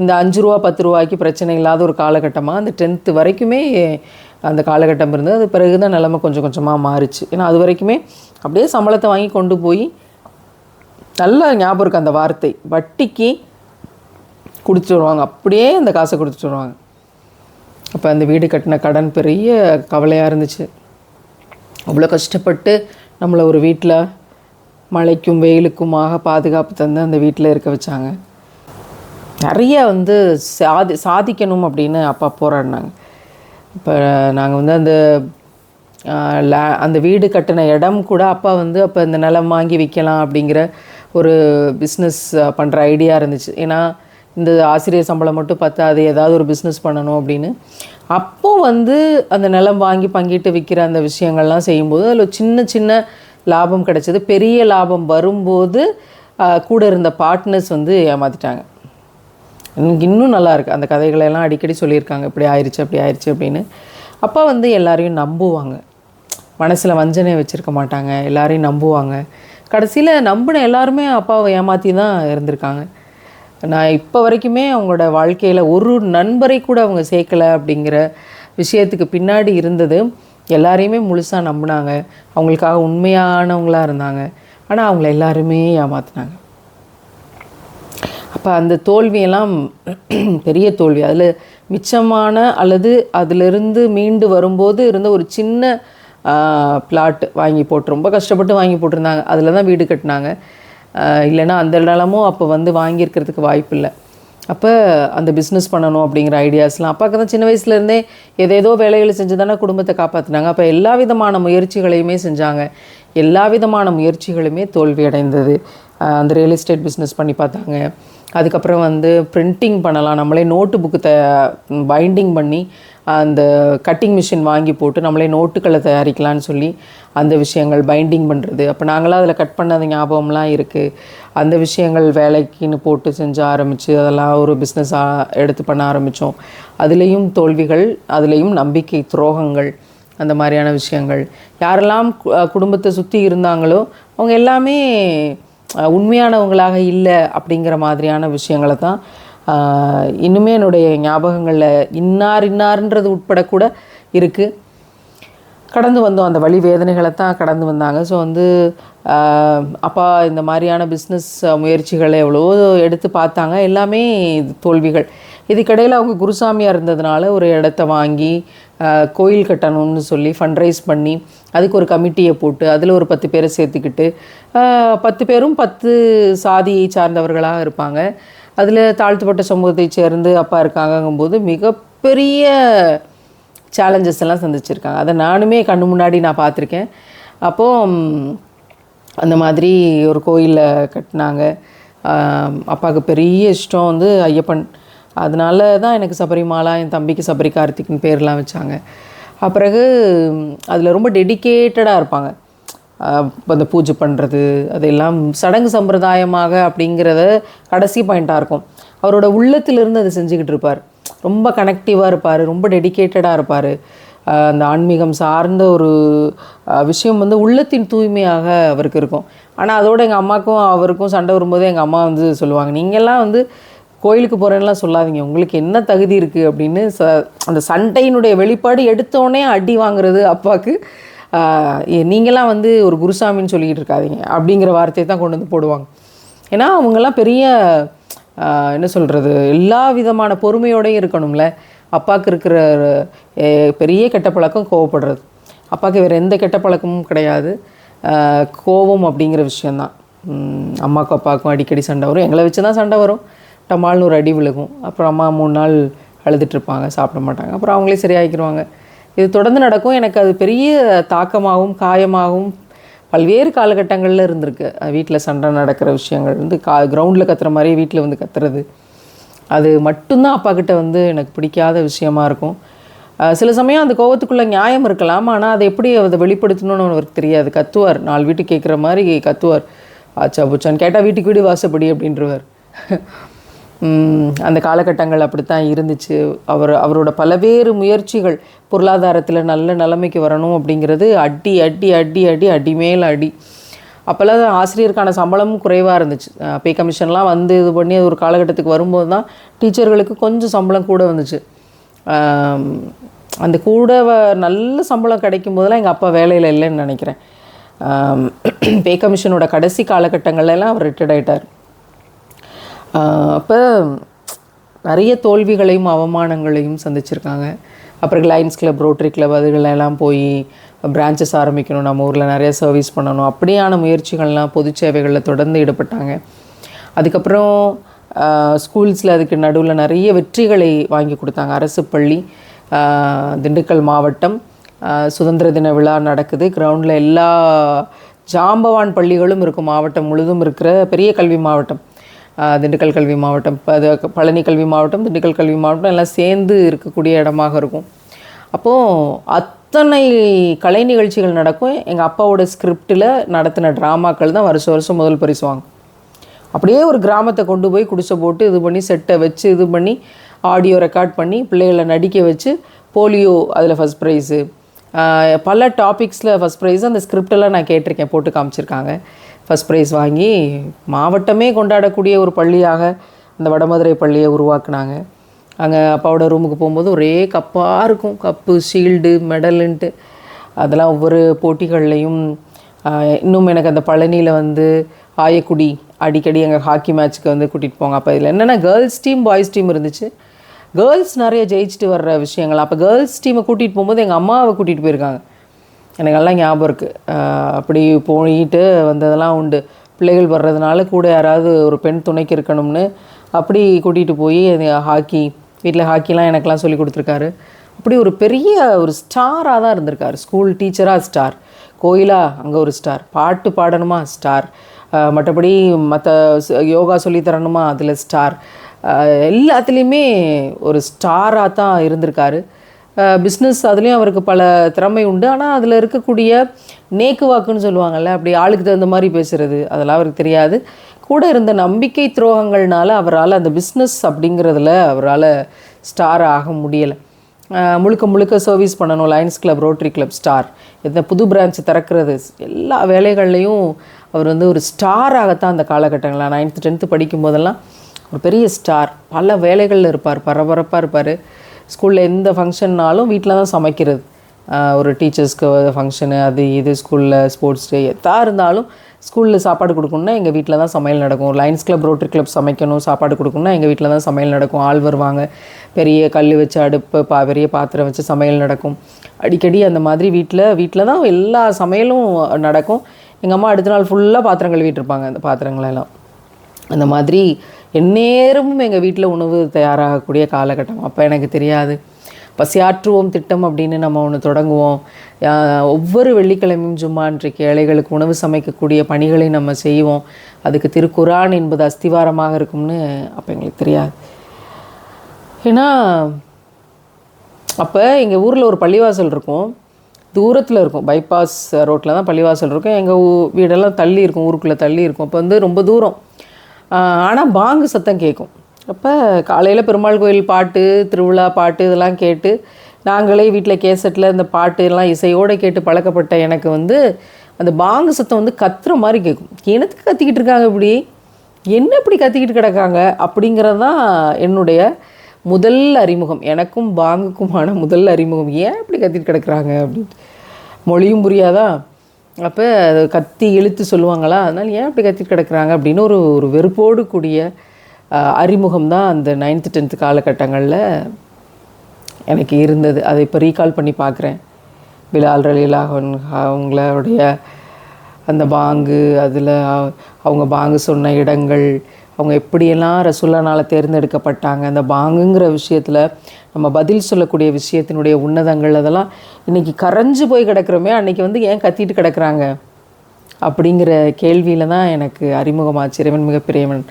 இந்த அஞ்சு ரூபா பத்து ரூபாய்க்கு பிரச்சனை இல்லாத ஒரு காலகட்டமாக அந்த டென்த்து வரைக்குமே அந்த காலகட்டம் இருந்தது. அது பிறகு தான் நிலமை கொஞ்சம் கொஞ்சமாக மாறுச்சு. ஏன்னா அது வரைக்குமே அப்படியே சம்பளத்தை வாங்கி கொண்டு போய் நல்ல ஞாபகம் இருக்குது அந்த வார்த்தை. வட்டிக்கு கொடுத்துட்டு வருவாங்க. அப்படியே அந்த காசை கொடுத்துட்டு வருவாங்க. அப்போ அந்த வீடு கட்டின கடன் பெரிய கவலையாக இருந்துச்சு. அவ்வளோ கஷ்டப்பட்டு நம்மளை ஒரு வீட்டில் மழைக்கும் வெயிலுக்குமாக பாதுகாப்பு தந்து அந்த வீட்டில் இருக்க வச்சாங்க. நிறைய வந்து சாதி சாதிக்கணும் அப்படின்னு அப்பா போராடினாங்க. இப்போ நாங்கள் வந்து அந்த லே அந்த வீடு கட்டின இடம் கூட அப்பா வந்து அப்போ இந்த நிலம் வாங்கி விற்கலாம் அப்படிங்கிற ஒரு பிஸ்னஸ் பண்ணுற ஐடியா இருந்துச்சு. ஏன்னா இந்த ஆசிரியர் சம்பளம் மட்டும் பத்தாது ஏதாவது ஒரு பிஸ்னஸ் பண்ணணும் அப்படின்னு. அப்போ வந்து அந்த நிலம் வாங்கி பங்கிட்டு விற்கிற அந்த விஷயங்கள்லாம் செய்யும்போது அதில் சின்ன சின்ன லாபம் கிடைச்சது. பெரிய லாபம் வரும்போது கூட இருந்த பார்ட்னர்ஸ் வந்து ஏமாத்திட்டாங்க. எனக்கு இன்னும் நல்லாயிருக்கு அந்த கதைகளெல்லாம் அடிக்கடி சொல்லியிருக்காங்க. இப்படி ஆயிடுச்சு அப்படி ஆயிடுச்சு அப்படின்னு. அப்பா வந்து எல்லாரையும் நம்புவாங்க. மனசில் வஞ்சனை வச்சுருக்க மாட்டாங்க. எல்லாரையும் நம்புவாங்க. கடைசியில் நம்பின எல்லாருமே அப்பாவை ஏமாற்றி தான் இருந்திருக்காங்க. நான் இப்போ வரைக்குமே அவங்களோட வாழ்க்கையில் ஒரு நண்பரை கூட அவங்க சேர்க்கலை அப்படிங்கிற விஷயத்துக்கு பின்னாடி இருந்தது. எல்லாரையுமே முழுசாக நம்பினாங்க. அவங்களுக்காக உண்மையானவங்களாக இருந்தாங்க. ஆனால் அவங்கள எல்லாருமே ஏமாற்றினாங்க அப்போ அந்த தோல்வியெல்லாம் பெரிய தோல்வி. அதில் மிச்சமான அல்லது அதிலிருந்து மீண்டு வரும்போது இருந்த ஒரு சின்ன பிளாட் வாங்கி போட்டு ரொம்ப கஷ்டப்பட்டு வாங்கி போட்டிருந்தாங்க. அதில் தான் வீடு கட்டினாங்க. இல்லைன்னா அந்த நிலமும் அப்போ வந்து வாங்கியிருக்கிறதுக்கு வாய்ப்பு இல்லை. அப்போ அந்த பிஸ்னஸ் பண்ணணும் அப்படிங்கிற ஐடியாஸ்லாம் அப்பாவுக்கு தான் சின்ன வயசுலேருந்தே ஏதேதோ வேலைகளை செஞ்சு தானே குடும்பத்தை காப்பாற்றினாங்க அப்போ எல்லா விதமான முயற்சிகளையுமே செஞ்சாங்க. எல்லா விதமான முயற்சிகளுமே தோல்வி அடைந்தது அந்த ரியல் எஸ்டேட் பிஸ்னஸ் பண்ணி பார்த்தாங்க. அதுக்கப்புறம் வந்து பிரிண்டிங் பண்ணலாம். நம்மளே நோட்டு புக்கு த பைண்டிங் பண்ணி அந்த கட்டிங் மிஷின் வாங்கி போட்டு நம்மளே நோட்டுகளை தயாரிக்கலாம்னு சொல்லி அந்த விஷயங்கள் பைண்டிங் பண்ணுறது அப்போ நாங்களாம் அதில் கட் பண்ண ஞாபகம்லாம் இருக்குது அந்த விஷயங்கள் வேலைக்குன்னு போட்டு செஞ்சு ஆரம்பித்து அதெல்லாம் ஒரு பிஸ்னஸாக எடுத்து பண்ண ஆரம்பித்தோம் அதுலேயும் தோல்விகள் அதுலேயும் நம்பிக்கை துரோகங்கள் அந்த மாதிரியான விஷயங்கள். யாரெல்லாம் குடும்பத்தை சுற்றி இருந்தாங்களோ அவங்க எல்லாமே உண்மையானவங்களாக இல்லை அப்படிங்கிற மாதிரியான விஷயங்களை தான் ஆஹ், இன்னுமே என்னுடைய ஞாபகங்களில் இன்னார் இன்னார்ன்றது உட்பட கூட இருக்குது கடந்து வந்தோம் அந்த வழி வேதனைகளை தான் கடந்து வந்தாங்க. ஸோ வந்து ஆஹ், அப்பா இந்த மாதிரியான பிஸ்னஸ் முயற்சிகளை எவ்வளவோ எடுத்து பார்த்தாங்க. எல்லாமே இது தோல்விகள். இதுக்கிடையில் அவங்க குருசாமியாக இருந்ததுனால ஒரு இடத்த வாங்கி கோயில் கட்டணும்னு சொல்லி ஃபண்ட்ரைஸ் பண்ணி அதுக்கு ஒரு கமிட்டியை போட்டு அதில் ஒரு பத்து பேரை சேர்த்துக்கிட்டு பத்து பேரும் பத்து சாதியை சார்ந்தவர்களாக இருப்பாங்க. அதில் தாழ்த்தப்பட்ட சமூகத்தை சேர்ந்து அப்பா இருக்காங்கங்கும்போது மிகப்பெரிய சேலஞ்சஸ் எல்லாம் சந்திச்சிருக்காங்க. அதை நானுமே கண்ணு முன்னாடி நான் பார்த்துருக்கேன். அப்போது அந்த மாதிரி ஒரு கோயிலில் கட்டினாங்க. அப்பாவுக்கு பெரிய இஷ்டம் வந்து ஐயப்பன் அதனால தான் எனக்கு சபரிமாலா என் தம்பிக்கு சபரி கார்த்திக்னு பேர்லாம் வச்சாங்க. அப்பிறகு அதில் ரொம்ப டெடிகேட்டடாக இருப்பாங்க. அந்த பூஜை பண்ணுறது அதெல்லாம் சடங்கு சம்பிரதாயமாக அப்படிங்கிறத கடைசி பாயிண்ட்டாக இருக்கும். அவரோட உள்ளத்திலிருந்து அதை செஞ்சுக்கிட்டு இருப்பார். ரொம்ப கனெக்டிவாக இருப்பார் ரொம்ப டெடிகேட்டடாக இருப்பார். அந்த ஆன்மீகம் சார்ந்த ஒரு விஷயம் வந்து உள்ளத்தின் தூய்மையாக அவருக்கு இருக்கும். ஆனால் அதோட எங்கள் அம்மாக்கும் அவருக்கும் சண்டை வரும்போது எங்கள் அம்மா வந்து சொல்லுவாங்க நீங்கள்லாம் வந்து கோயிலுக்கு போகிறேன்லாம் சொல்லாதீங்க. உங்களுக்கு என்ன தகுதி இருக்குது அப்படின்னு ச அந்த சண்டையினுடைய வெளிப்பாடு எடுத்தோடனே அடி வாங்குறது அப்பாவுக்கு நீங்களாம் வந்து ஒரு குருசாமின்னு சொல்லிக்கிட்டு இருக்காதிங்க அப்படிங்கிற வார்த்தையை தான் கொண்டு வந்து போடுவாங்க. ஏன்னா அவங்கெல்லாம் பெரிய என்ன சொல்கிறது எல்லா விதமான பொறுமையோடையும் இருக்கணும்ல. அப்பாவுக்கு இருக்கிற பெரிய கெட்ட பழக்கம் கோவப்படுறது. அப்பாவுக்கு வேறு எந்த கெட்ட பழக்கமும் கிடையாது. கோபம் கோவம் அப்படிங்கிற விஷயந்தான் அம்மாவுக்கும் அப்பாவுக்கும் அடிக்கடி சண்டை வரும். எங்களை வச்சு தான் சண்டை வரும். டமால்னு ஒரு அடி விழுகும். அப்புறம் அம்மா மூணு நாள் அழுதுட்டுருப்பாங்க சாப்பிட மாட்டாங்க. அப்புறம் அவங்களே சரியாகிக்கிடுவாங்க இது தொடர்ந்து நடக்கும். எனக்கு அது பெரிய தாக்கமாகவும் காயமாகவும் பல்வேறு காலகட்டங்களில் இருந்திருக்கு. வீட்டில் சண்டை நடக்கிற விஷயங்கள் வந்து கா கிரவுண்டில் கத்துற மாதிரி வீட்டில் வந்து கத்துறது. அது மட்டும்தான் அப்பா கிட்ட வந்து எனக்கு பிடிக்காத விஷயமா இருக்கும். சில சமயம் அந்த கோபத்துக்குள்ளே நியாயம் இருக்கலாம். ஆனால் அதை எப்படி அதை வெளிப்படுத்தணும்னு அவருக்கு தெரியாது. கத்துவார். நாலு வீட்டுக்கு கேட்குற மாதிரி கத்துவார். ஆச்சா புச்சான்னு கேட்டால் வீட்டுக்கு வீடு வாசப்படி அப்படின்றவர். அந்த காலகட்டங்கள் அப்படித்தான் இருந்துச்சு. அவர் அவரோட பலவேறு முயற்சிகள் பொருளாதாரத்தில் நல்ல நிலைமைக்கு வரணும் அப்படிங்கிறது அடி அடி அடி அடி அடி மேல் அடி. அப்போல்லாம் ஆசிரியருக்கான சம்பளமும் குறைவாக இருந்துச்சு. பே கமிஷன்லாம் வந்து இது பண்ணி அது ஒரு காலகட்டத்துக்கு வரும்போது தான் டீச்சர்களுக்கு கொஞ்சம் சம்பளம் கூட வந்துச்சு. அந்த கூட நல்ல சம்பளம் கிடைக்கும் போதெல்லாம் எங்கள் அப்பா வேலையில் இல்லைன்னு நினைக்கிறேன். பே கமிஷனோட கடைசி காலகட்டங்கள்லாம் அவர் ரிட்டையர்ட் ஆயிட்டார். அப்போ நிறைய தோல்விகளையும் அவமானங்களையும் சந்திச்சிருக்காங்க. அப்புறம் லைன்ஸ் கிளப் ரோட்டரி கிளப் அதுகளெல்லாம் போய் பிரான்ச்சஸ் ஆரம்பிக்கணும். நம்ம ஊரில் நிறைய சர்வீஸ் பண்ணணும். அப்படியான முயற்சிகள்லாம் பொது சேவைகளில் தொடர்ந்து ஈடுபட்டாங்க. அதுக்கப்புறம் ஸ்கூல்ஸில் அதுக்கு நடுவில் நிறைய வெற்றிகளை வாங்கி கொடுத்தாங்க. அரசு பள்ளி திண்டுக்கல் மாவட்டம் சுதந்திர தின விழா நடக்குது. கிரவுண்டில் எல்லா ஜாம்பவான் பள்ளிகளும் இருக்கும். மாவட்டம் முழுதும் இருக்கிற பெரிய கல்வி மாவட்டம். திண்டுக்கல் கல்வி மாவட்டம் அது பழனி கல்வி மாவட்டம் திண்டுக்கல் கல்வி மாவட்டம் எல்லாம் சேர்ந்து இருக்கக்கூடிய இடமாக இருக்கும். அப்போது அத்தனை கலை நிகழ்ச்சிகள் நடக்கும். எங்கள் அப்பாவோட ஸ்கிரிப்டில் நடத்தின ட்ராமாக்கள் தான் வருஷம் வருஷம் முதல் பரிசு வாங்கும் அப்படியே ஒரு கிராமத்தை கொண்டு போய் குடிசை போட்டு இது பண்ணி செட்டை வச்சு இது பண்ணி ஆடியோ ரெக்கார்ட் பண்ணி பிள்ளைகளை நடிக்க வச்சு போலியோ அதில் ஃபஸ்ட் ப்ரைஸு பல டாபிக்ஸில் ஃபஸ்ட் ப்ரைஸ் அந்த ஸ்கிரிப்டெல்லாம் நான் கேட்டிருக்கேன் போட்டு காமிச்சிருக்காங்க. ஃபஸ்ட் ப்ரைஸ் வாங்கி மாவட்டமே கொண்டாடக்கூடிய ஒரு பள்ளியாக அந்த வடமதுரை பள்ளியை உருவாக்குனாங்க. அங்கே அப்பாவோட ரூமுக்கு போகும்போது ஒரே கப்பாக இருக்கும். கப்பு ஷீல்டு மெடலுன்ட்டு அதெல்லாம் ஒவ்வொரு போட்டிகள்லையும் இன்னும் எனக்கு அந்த பழனியில் வந்து ஆயக்குடி அடிக்கடி எங்கள் ஹாக்கி மேட்ச்சுக்கு வந்து கூட்டிகிட்டு போங்க அப்போ இதில் என்னென்னா கேர்ள்ஸ் டீம் பாய்ஸ் டீம் இருந்துச்சு. கேர்ள்ஸ் நிறைய ஜெயிச்சுட்டு வர்ற விஷயங்கள். அப்போ கேர்ள்ஸ் டீமை கூட்டிகிட்டு போகும்போது எங்கள் அம்மாவை கூட்டிகிட்டு போயிருக்காங்க. எனக்கு நல்லா ஞாபகம் இருக்குது அப்படி போயிட்டு வந்ததெல்லாம் உண்டு. பிள்ளைகள் வர்றதுனால கூட யாராவது ஒரு பெண் துணைக்கு இருக்கணும்னு அப்படி கூட்டிகிட்டு போய் ஹாக்கி வீட்டில் ஹாக்கிலாம் எனக்கெல்லாம் சொல்லி கொடுத்துருக்காரு. அப்படி ஒரு பெரிய ஒரு ஸ்டாராக தான் இருந்திருக்கார். ஸ்கூல் டீச்சராக ஸ்டார். கோயிலா அங்கே ஒரு ஸ்டார். பாட்டு பாடணுமா? ஸ்டார். மற்றபடி மற்ற யோகா சொல்லித்தரணுமா அதில் ஸ்டார். எல்லாத்துலேயுமே ஒரு ஸ்டாராக தான் இருந்திருக்காரு. பிஸ்னஸ் அதுலேயும் அவருக்கு பல திறமை உண்டு. ஆனால் அதில் இருக்கக்கூடிய நேக்கு வாக்குன்னு சொல்லுவாங்கல்ல அப்படி ஆளுக்கு தகுந்த மாதிரி பேசுகிறது அதெல்லாம் அவருக்கு தெரியாது. கூட இருந்த நம்பிக்கை துரோகங்கள்னால அவரால் அந்த பிஸ்னஸ் அப்படிங்கிறதுல அவரால் ஸ்டார் ஆக முடியலை. முழுக்க முழுக்க சர்வீஸ் பண்ணணும். Lions Club Rotary Club star இந்த புது பிரான்ச் திறக்கிறது எல்லா வேலைகள்லையும் அவர் வந்து ஒரு ஸ்டாராகத்தான் அந்த காலகட்டங்களில் நைன்த்து டென்த்து படிக்கும் போதெல்லாம் ஒரு பெரிய ஸ்டார் பல வேலைகளில் இருப்பார் பரபரப்பாக இருப்பார். ஸ்கூலில் எந்த ஃபங்க்ஷன்னாலும் வீட்டில் தான் சமைக்கிறது. ஒரு டீச்சர்ஸ்க்கு ஃபங்க்ஷனு அது இது ஸ்கூலில் ஸ்போர்ட்ஸ் டே எதா இருந்தாலும் ஸ்கூலில் சாப்பாடு கொடுக்கணும்னா எங்கள் வீட்டில் தான் சமையல் நடக்கும். லயன்ஸ் கிளப் ரோட்டரி கிளப் சமைக்கணும் சாப்பாடு கொடுக்கணும்னா எங்கள் வீட்டில் தான் சமையல் நடக்கும். ஆள் வருவாங்க. பெரிய கல் வச்சு அடுப்பு பா பெரிய பாத்திரம் வச்சு சமையல் நடக்கும். அடிக்கடி அந்த மாதிரி வீட்டில் வீட்டில் தான் எல்லா சமையலும் நடக்கும். எங்கள் அம்மா அடுத்த நாள் ஃபுல்லாக பாத்திரம் கழுவிட்டு இருப்பாங்க அந்த பாத்திரங்களெல்லாம். அந்த மாதிரி எந்நேரமும் எங்கள் வீட்டில் உணவு தயாராகக்கூடிய காலகட்டம். அப்போ எனக்கு தெரியாது. பசியாற்றுவோம் திட்டம் அப்படின்னு நம்ம ஒன்று தொடங்குவோம். ஒவ்வொரு வெள்ளிக்கிழமையும் ஜும்மா இன்றைக்கு ஏழைகளுக்கு உணவு சமைக்கக்கூடிய பணிகளை நம்ம செய்வோம். அதுக்கு திருக்குரான் என்பது அஸ்திவாரமாக இருக்கும்னு அப்போ எங்களுக்கு தெரியாது. ஏன்னா அப்போ எங்கள் ஊரில் ஒரு பள்ளிவாசல் இருக்கும். தூரத்தில் இருக்கும். பைபாஸ் ரோட்டில் தான் பள்ளிவாசல் இருக்கும். எங்கள் ஊ வீடெல்லாம் தள்ளி இருக்கும். ஊருக்குள்ளே தள்ளி இருக்கும். அப்போ வந்து ரொம்ப தூரம். ஆனால் பாங்கு சத்தம் கேட்கும் அப்போ காலையில் பெருமாள் கோயில் பாட்டு திருவிழா பாட்டு இதெல்லாம் கேட்டு நாங்களே வீட்டில் கேசட்டில் இந்த பாட்டு எல்லாம் இசையோடு கேட்டு பழக்கப்பட்ட எனக்கு வந்து அந்த பாங்கு சத்தம் வந்து கத்துற மாதிரி கேட்கும் எனத்துக்கு கத்திக்கிட்டு இருக்காங்க இப்படி? என்ன இப்படி கத்திக்கிட்டு கிடக்காங்க? அப்படிங்கிறது தான் என்னுடைய முதல் அறிமுகம். எனக்கும் பாங்குக்குமான முதல் அறிமுகம். ஏன் இப்படி கத்திட்டு கிடக்குறாங்க அப்படின்ட்டு. மொழியும் புரியாதா? அப்போ அது கத்தி இழுத்து சொல்லுவாங்களா? அதனால் ஏன் அப்படி கத்திட்டு கிடக்குறாங்க? அப்படின்னு ஒரு ஒரு வெறுப்போடு கூடிய அறிமுகம் தான் அந்த நைன்த்து டென்த்து காலகட்டங்களில் எனக்கு இருந்தது. அதை இப்போ ரீகால் பண்ணி பார்க்குறேன் பிலால் ரலீலாஹன் அவங்களுடைய அந்த பாங்கு அதில் அவங்க பாங்கு சொன்ன இடங்கள் அவங்க எப்படியெல்லாம் ரசுல்லானால் தேர்ந்தெடுக்கப்பட்டாங்க அந்த பாங்குங்கிற விஷயத்தில் நம்ம பதில் சொல்லக்கூடிய விஷயத்தினுடைய உன்னதங்கள் அதெல்லாம் இன்றைக்கி கரைஞ்சு போய் கிடக்கிறோமே அன்றைக்கி வந்து ஏன் கத்திட்டு கிடக்குறாங்க? அப்படிங்கிற கேள்வியில் தான் எனக்கு அறிமுகமாச்சு இறைவன் மிகப்பெரியவன்.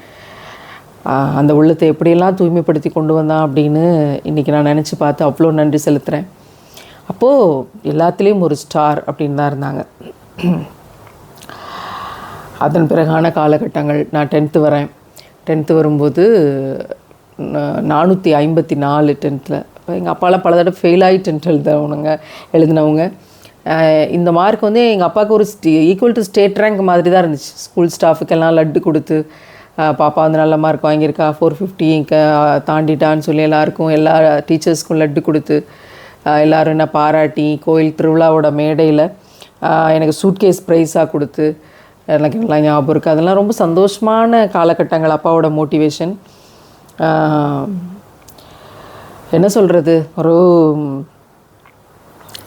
ஆஹ் அந்த உள்ளத்தை எப்படியெல்லாம் தூய்மைப்படுத்தி கொண்டு வந்தான் அப்படின்னு இன்றைக்கி நான் நினச்சி பார்த்து அவ்வளோ நன்றி செலுத்துகிறேன் அப்போது எல்லாத்துலேயும் ஒரு ஸ்டார் அப்படின்னு தான் இருந்தாங்க. அதன் பிறகான காலகட்டங்கள் நான் டென்த்து வரேன். டென்த்து வரும்போது நானூற்றி ஐம்பத்தி நாலு டென்த்தில் இப்போ எங்கள் அப்பாலாம் பல தடவை ஃபெயில் ஆகி டென்த் எழுதுனவங்க. எழுதினவங்க இந்த மார்க் வந்து எங்கள் அப்பாவுக்கு ஒரு ஈக்குவல் டு ஸ்டேட் ரேங்க் மாதிரி தான் இருந்துச்சு. ஸ்கூல் ஸ்டாஃபுக்கெல்லாம் லட்டு கொடுத்து பாப்பா வந்து நல்ல மார்க் வாங்கியிருக்கா. ஃபோர் ஃபிஃப்டி தாண்டிட்டான்னு சொல்லி எல்லாருக்கும் எல்லா டீச்சர்ஸ்க்கும் லட்டு கொடுத்து எல்லோரும் என்ன பாராட்டி கோயில் திருவிழாவோட மேடையில் எனக்கு சூட்கேஸ் ப்ரைஸாக கொடுத்து எனக்கு நல்லா ஞாபகம் இருக்குது அதெல்லாம் ரொம்ப சந்தோஷமான காலகட்டங்கள் அப்பாவோட மோட்டிவேஷன் என்ன சொல்கிறது ஒரு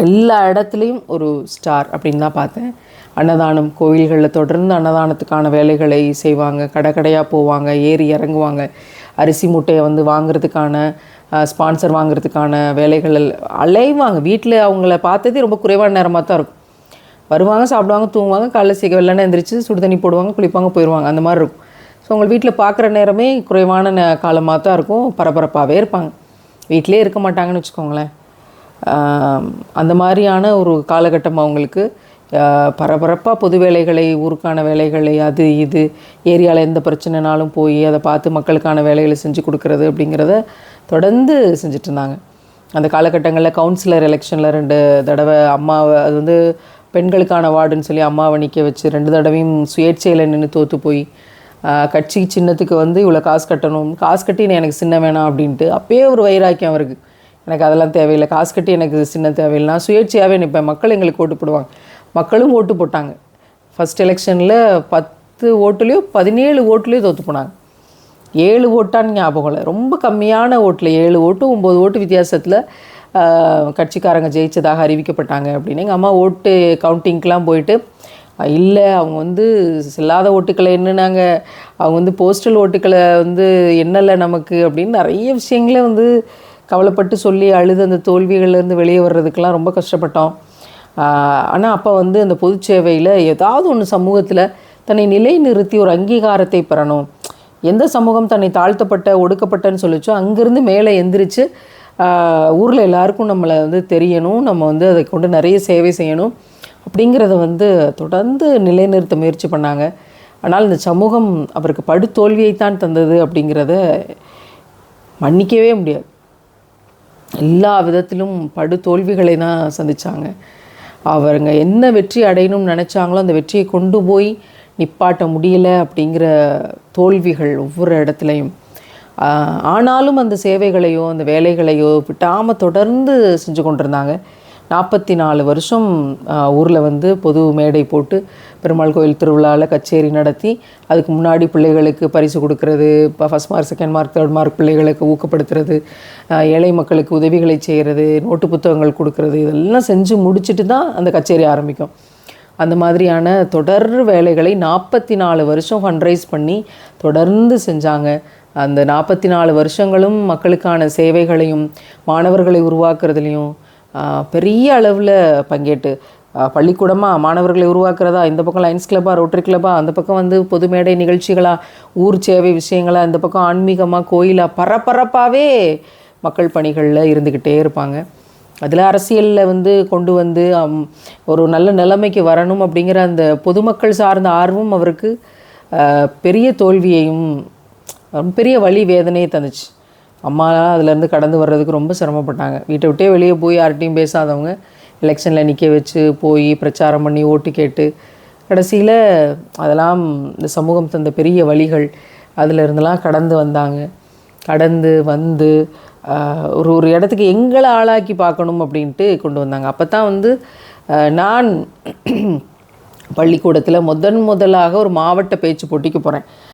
எல்லா இடத்துலையும் ஒரு ஸ்டார் அப்படின்னு தான் பார்த்தேன். அன்னதானம் கோவில்களில் தொடர்ந்து அன்னதானத்துக்கான வேலைகளை செய்வாங்க. கடை கடையாக போவாங்க ஏறி இறங்குவாங்க. அரிசி மூட்டையை வந்து வாங்குறதுக்கான ஸ்பான்சர் வாங்குறதுக்கான வேலைகள் அலைவாங்க. வீட்டில் அவங்கள பார்த்ததே ரொம்ப குறைவான நேரமாக தான் இருக்கும். வருவாங்க சாப்பிடுவாங்க தூங்குவாங்க காலைல சீக்கிரம் வெள்ளனை எந்திரிச்சு சுடு தண்ணி போடுவாங்க குளிப்பாங்க போயிடுவாங்க அந்த மாதிரி இருக்கும். ஸோ உங்கள் வீட்டில் பார்க்குற நேரமே குறைவான நே காலமாக தான் இருக்கும். பரபரப்பாகவே இருப்பாங்க. வீட்டிலே இருக்க மாட்டாங்கன்னு வச்சுக்கோங்களேன். அந்த மாதிரியான ஒரு காலகட்டம் அவங்களுக்கு பரபரப்பாக பொது வேலைகளை ஊருக்கான வேலைகளை அது இது ஏரியாவில் எந்த பிரச்சனைனாலும் போய் அதை பார்த்து மக்களுக்கான வேலைகளை செஞ்சு கொடுக்கறது அப்படிங்கிறத தொடர்ந்து செஞ்சுட்டு இருந்தாங்க. அந்த காலகட்டங்களில் கவுன்சிலர் எலெக்ஷனில் ரெண்டு தடவை அம்மாவை அது வந்து பெண்களுக்கான வார்டுன்னு சொல்லி அம்மாவை நிற்க வச்சு ரெண்டு தடவையும் சுயேட்சையில் நின்று தோற்று போய் கட்சி சின்னத்துக்கு வந்து இவ்வளோ காசு கட்டணும். காசு கட்டி எனக்கு சின்ன வேணாம் அப்படின்ட்டு அப்பயே ஒரு வைராக்கியம் அவருக்கு. எனக்கு அதெல்லாம் தேவையில்லை. காசு கட்டி எனக்கு சின்ன தேவையில்லை. நான் சுயேட்சையாகவே நிற்பேன். மக்கள் எங்களுக்கு ஓட்டு போடுவாங்க. மக்களும் ஓட்டு போட்டாங்க. ஃபர்ஸ்ட் எலெக்ஷனில் பத்து ஓட்டுலேயும் பதினேழு ஓட்டுலேயும் தோற்று போனாங்க. ஏழு ஓட்டான்னு ஞாபகம் இல்லை. ரொம்ப கம்மியான ஓட்டில் ஏழு ஓட்டு ஒம்பது ஓட்டு வித்தியாசத்தில் கட்சிக்காரங்க ஜெயிச்சதாக அறிவிக்கப்பட்டாங்க அப்படின்னு. எங்கள் அம்மா ஓட்டு கவுண்டிங்க்கெலாம் போயிட்டு இல்லை அவங்க வந்து செல்லாத ஓட்டுக்களை என்னென்னாங்க அவங்க வந்து போஸ்டல் ஓட்டுக்களை வந்து எண்ணலை நமக்கு அப்படின்னு நிறைய விஷயங்களே வந்து கவலைப்பட்டு சொல்லி அழுது அந்த தோல்விகள்லேருந்து வெளியே வர்றதுக்கெல்லாம் ரொம்ப கஷ்டப்பட்டோம். ஆனால் அப்போ வந்து அந்த பொது சேவையில் ஏதாவது ஒன்று சமூகத்தில் தன்னை நிலை நிறுத்தி ஒரு அங்கீகாரத்தை பெறணும். எந்த சமூகம் தன்னை தாழ்த்தப்பட்ட ஒடுக்கப்பட்டன்னு சொல்லிச்சோ அங்கேருந்து மேலே எந்திரிச்சு ஊரில் எல்லாருக்கும் நம்மளை வந்து தெரியணும். நம்ம வந்து அதை கொண்டு நிறைய சேவை செய்யணும். அப்படிங்கிறத வந்து தொடர்ந்து நிலைநிறுத்த முயற்சி பண்ணாங்க. ஆனால் இந்த சமூகம் அவருக்கு படுதோல்வியைத்தான் தந்தது அப்படிங்கிறத மன்னிக்கவே முடியாது. எல்லா விதத்திலும் படு தோல்விகளை தான் சந்தித்தாங்க அவருங்க என்ன வெற்றி அடையணும்னு நினச்சாங்களோ அந்த வெற்றியை கொண்டு போய் நிப்பாட்ட முடியல அப்படிங்கிற தோல்விகள் ஒவ்வொரு இடத்துலையும். ஆனாலும் அந்த சேவைகளையோ அந்த வேலைகளையோ விட்டாமல் தொடர்ந்து செஞ்சு கொண்டிருந்தாங்க. நாற்பத்தி நாலு வருஷம் ஊரில் வந்து பொது மேடை போட்டு பெருமாள் கோயில் திருவிழாவில் கச்சேரி நடத்தி அதுக்கு முன்னாடி பிள்ளைகளுக்கு பரிசு கொடுக்கறது இப்போ first mark second mark third mark பிள்ளைகளுக்கு ஊக்கப்படுத்துறது ஏழை மக்களுக்கு உதவிகளை செய்கிறது நோட்டு புத்தகங்கள் கொடுக்கறது இதெல்லாம் செஞ்சு முடிச்சுட்டு தான் அந்த கச்சேரி ஆரம்பிக்கும். அந்த மாதிரியான தொடர் வேலைகளை நாற்பத்தி நாலு வருஷம் ஃபண்ட்ரைஸ் பண்ணி தொடர்ந்து செஞ்சாங்க. அந்த நாற்பத்தி நாலு வருஷங்களும் மக்களுக்கான சேவைகளையும் மாணவர்களை உருவாக்குறதுலையும் பெரிய அளவில் பங்கேற்று பள்ளிக்கூடமாக மாணவர்களை உருவாக்குறதா இந்த பக்கம் லைன்ஸ் கிளப்பாக ரோட்டரி கிளப்பாக அந்த பக்கம் வந்து பொது மேடை நிகழ்ச்சிகளாக ஊர் சேவை விஷயங்களா இந்த பக்கம் ஆன்மீகமாக கோயிலாக பரபரப்பாகவே மக்கள் பணிகளில் இருந்துக்கிட்டே இருப்பாங்க. அதில் அரசியலில் வந்து கொண்டு வந்து அம், ஒரு நல்ல நிலைமைக்கு வரணும் அப்படிங்கிற அந்த பொதுமக்கள் சார்ந்த ஆர்வம் அவருக்கு பெரிய தோல்வியையும் பெரிய வழி வேதனையை தந்துச்சு. அம்மாலாம் அதுலேருந்து கடந்து வர்றதுக்கு ரொம்ப சிரமப்பட்டாங்க. வீட்டை விட்டே வெளியே போய் யார்கிட்டையும் பேசாதவங்க எலெக்ஷனில் நிற்க வச்சு போய் பிரச்சாரம் பண்ணி ஓட்டு கேட்டு கடைசியில் அதெல்லாம் இந்த சமூகம் தந்த பெரிய வழிகள் அதில் கடந்து வந்தாங்க. கடந்து வந்து ஒரு ஒரு இடத்துக்கு எங்களை ஆளாக்கி பார்க்கணும் அப்படின்ட்டு கொண்டு வந்தாங்க. அப்போ தான் வந்து நான் பள்ளிக்கூடத்தில் முதன் முதலாக ஒரு மாவட்ட பேச்சு போட்டிக்கு போகிறேன்